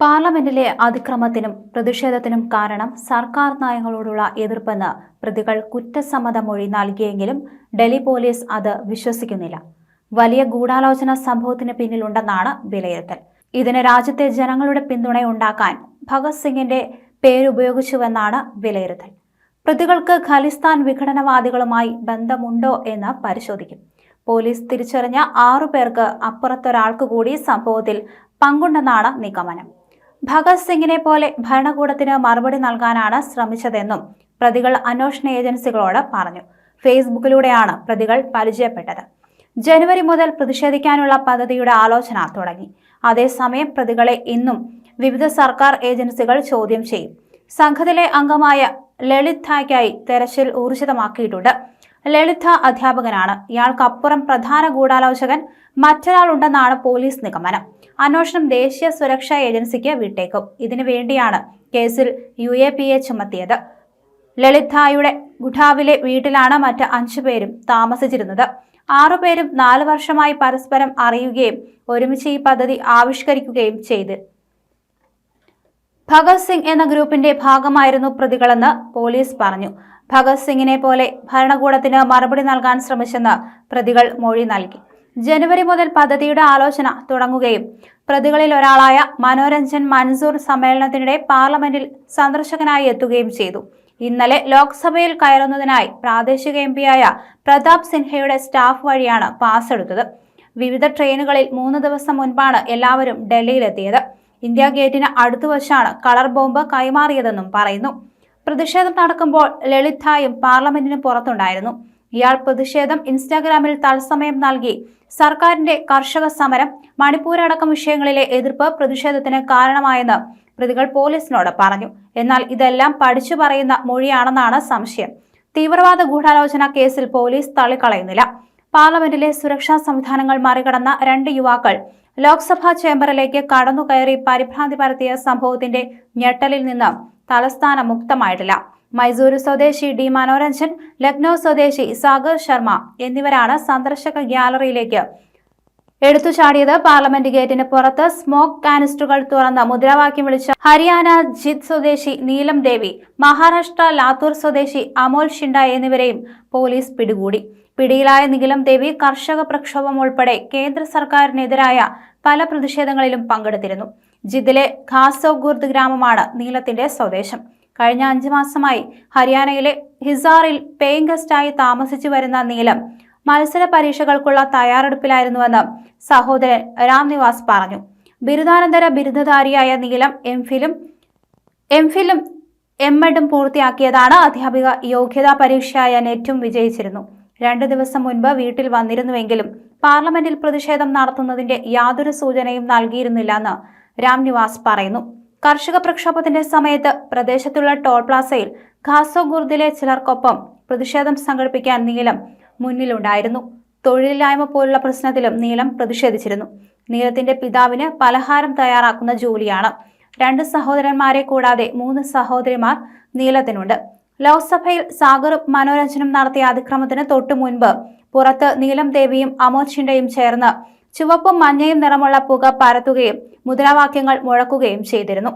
പാർലമെന്റിലെ അതിക്രമത്തിനും പ്രതിഷേധത്തിനും കാരണം സർക്കാർ നയങ്ങളോടുള്ള എതിർപ്പെന്ന് പ്രതികൾ കുറ്റസമ്മത മൊഴി നൽകിയെങ്കിലും ഡൽഹി പോലീസ് അത് വിശ്വസിക്കുന്നില്ല. വലിയ ഗൂഢാലോചന സംഭവത്തിന് പിന്നിലുണ്ടെന്നാണ് വിലയിരുത്തൽ. ഇതിന് രാജ്യത്തെ ജനങ്ങളുടെ പിന്തുണയുണ്ടാക്കാൻ ഭഗത് സിംഗിന്റെ പേരുപയോഗിച്ചുവെന്നാണ് വിലയിരുത്തൽ. പ്രതികൾക്ക് ഖലിസ്ഥാൻ വിഘടനവാദികളുമായി ബന്ധമുണ്ടോ എന്ന് പരിശോധിക്കും. പോലീസ് തിരിച്ചറിഞ്ഞ ആറു പേർക്ക് അപ്പുറത്തൊരാൾക്ക് കൂടി സംഭവത്തിൽ പങ്കുണ്ടെന്നാണ് നിഗമനം. ഭഗത് സിംഗിനെ പോലെ ഭരണകൂടത്തിന് മറുപടി നൽകാനാണ് ശ്രമിച്ചതെന്നും പ്രതികൾ അന്വേഷണ ഏജൻസികളോട് പറഞ്ഞു. ഫേസ്ബുക്കിലൂടെയാണ് പ്രതികൾ പരിചയപ്പെട്ടത്. ജനുവരി മുതൽ പ്രതിഷേധിക്കാനുള്ള പദ്ധതിയുടെ ആലോചന തുടങ്ങി. അതേസമയം പ്രതികളെ ഇന്നും വിവിധ സർക്കാർ ഏജൻസികൾ ചോദ്യം ചെയ്യും. സംഘത്തിലെ അംഗമായ ലളിത് ധായ്ക്കായി തെരച്ചിൽ ഊർജിതമാക്കിയിട്ടുണ്ട്. ലളിത അധ്യാപകനാണ്. ഇയാൾക്കപ്പുറം പ്രധാന ഗൂഢാലോചകൻ മറ്റൊരാളുണ്ടെന്നാണ് പോലീസ് നിഗമനം. അന്വേഷണം ദേശീയ സുരക്ഷാ ഏജൻസിക്ക് വിട്ടേക്കും. ഇതിനു വേണ്ടിയാണ് കേസിൽ യു എ പി എ ചുമത്തിയത്. ലളിതായുടെ ഗുഡാവിലെ വീട്ടിലാണ് മറ്റ് അഞ്ചു പേരും താമസിച്ചിരുന്നത്. ആറുപേരും നാല് വർഷമായി പരസ്പരം അറിയുകയും ഒരുമിച്ച് ഈ പദ്ധതി ആവിഷ്കരിക്കുകയും ചെയ്ത്. ഭഗത് സിംഗ് എന്ന ഗ്രൂപ്പിന്റെ ഭാഗമായിരുന്നു പ്രതികളെന്ന് പോലീസ് പറഞ്ഞു. ഭഗത് സിംഗിനെ പോലെ ഭരണകൂടത്തിന് മറുപടി നൽകാൻ ശ്രമിച്ചെന്ന് പ്രതികൾ മൊഴി നൽകി. ജനുവരി മുതൽ പദ്ധതിയുടെ ആലോചന തുടങ്ങുകയും പ്രതികളിൽ ഒരാളായ മനോരഞ്ജൻ മൻസൂർ സമ്മേളനത്തിനിടെ പാർലമെന്റിൽ സന്ദർശകനായി എത്തുകയും ചെയ്തു. ഇന്നലെ ലോക്സഭയിൽ കയറുന്നതിനായി പ്രാദേശിക എം പിയായ പ്രതാപ് സിൻഹയുടെ സ്റ്റാഫ് വഴിയാണ് പാസ് എടുത്തത്. വിവിധ ട്രെയിനുകളിൽ മൂന്ന് ദിവസം മുൻപാണ് എല്ലാവരും ഡൽഹിയിലെത്തിയത്. ഇന്ത്യ ഗേറ്റിന് അടുത്തുവച്ചാണ് കളർ ബോംബ് കൈമാറിയതെന്നും പറയുന്നു. പ്രതിഷേധം നടക്കുമ്പോൾ ലളിതായും പാർലമെന്റിന് പുറത്തുണ്ടായിരുന്നു. ഇയാൾ പ്രതിഷേധം ഇൻസ്റ്റാഗ്രാമിൽ തത്സമയം നൽകി. സർക്കാരിന്റെ കർഷക സമരം മണിപ്പൂർ അടക്കം വിഷയങ്ങളിലെ എതിർപ്പ് പ്രതിഷേധത്തിന് കാരണമായെന്ന് പ്രതികൾ പോലീസിനോട് പറഞ്ഞു. എന്നാൽ ഇതെല്ലാം പഠിച്ചു പറയുന്ന മൊഴിയാണെന്നാണ് സംശയം. തീവ്രവാദ ഗൂഢാലോചന കേസിൽ പോലീസ് തള്ളിക്കളയുന്നില്ല. പാർലമെന്റിലെ സുരക്ഷാ സംവിധാനങ്ങൾ മറികടന്ന രണ്ട് യുവാക്കൾ ലോക്സഭാ ചേംബറിലേക്ക് കടന്നുകയറി പരിഭ്രാന്തി പരത്തിയ സംഭവത്തിന്റെ ഞെട്ടലിൽ നിന്ന് തലസ്ഥാനം മുക്തമായിട്ടില്ല. മൈസൂരു സ്വദേശി ഡി മനോരഞ്ജൻ ലക്നൌ സ്വദേശി സാഗർ ശർമ്മ എന്നിവരാണ് സന്ദർശക ഗ്യാലറിയിലേക്ക് എടുത്തുചാടിയത്. പാർലമെന്റ് ഗേറ്റിന് പുറത്ത് സ്മോക്ക് കാനിസ്റ്ററുകൾ തുറന്ന് മുദ്രാവാക്യം വിളിച്ച ഹരിയാന ജിത് സ്വദേശി നീലം ദേവി മഹാരാഷ്ട്ര ലാത്തൂർ സ്വദേശി അമോൽ ഷിൻഡ എന്നിവരെയും പോലീസ് പിടികൂടി. പിടിയിലായ നീലം ദേവി കർഷക പ്രക്ഷോഭം ഉൾപ്പെടെ കേന്ദ്ര സർക്കാരിനെതിരായ പല പ്രതിഷേധങ്ങളിലും പങ്കെടുത്തിരുന്നു. ജിദിലെ ഖാസോഗുർദ് ഗ്രാമമാണ് നീലത്തിന്റെ സ്വദേശം. കഴിഞ്ഞ അഞ്ചു മാസമായി ഹരിയാനയിലെ ഹിസാറിൽ പേയിങ് ഗസ്റ്റായി താമസിച്ചു വരുന്ന നീലം മത്സര പരീക്ഷകൾക്കുള്ള തയ്യാറെടുപ്പിലായിരുന്നുവെന്ന് സഹോദരൻ രാംനിവാസ് പറഞ്ഞു. ബിരുദാനന്തര ബിരുദധാരിയായ നീലം എം ഫിലും എം ഫിലും എം എഡും പൂർത്തിയാക്കിയതാണ് അധ്യാപിക യോഗ്യതാ പരീക്ഷയായ നെറ്റും വിജയിച്ചിരുന്നു. രണ്ട് ദിവസം മുൻപ് വീട്ടിൽ വന്നിരുന്നുവെങ്കിലും പാർലമെന്റിൽ പ്രതിഷേധം നടത്തുന്നതിന്റെ യാതൊരു സൂചനയും നൽകിയിരുന്നില്ലെന്ന് രാംനിവാസ് പറയുന്നു. കർഷക പ്രക്ഷോഭത്തിന്റെ സമയത്ത് പ്രദേശത്തുള്ള ടോൾ പ്ലാസയിൽ ഖാസോ ഗുർദിലെ ചിലർക്കൊപ്പം പ്രതിഷേധം സംഘടിപ്പിക്കാൻ നീലം മുന്നിലുണ്ടായിരുന്നു. തൊഴിലില്ലായ്മ പോലുള്ള പ്രശ്നത്തിലും നീലം പ്രതിഷേധിച്ചിരുന്നു. നീലത്തിന്റെ പിതാവിന് പലഹാരം തയ്യാറാക്കുന്ന ജോലിയാണ്. രണ്ട് സഹോദരന്മാരെ കൂടാതെ മൂന്ന് സഹോദരിമാർ നീലത്തിനുണ്ട്. ലോക്സഭയിൽ സാഗറും മനോരഞ്ജനും നടത്തിയ അതിക്രമത്തിന് തൊട്ടു മുൻപ് പുറത്ത് നീലം ദേവിയും ഷിൻഡയും ചേർന്ന് ചുവപ്പും മഞ്ഞയും നിറമുള്ള പുക പരത്തുകയും മുദ്രാവാക്യങ്ങൾ മുഴക്കുകയും ചെയ്തിരുന്നു.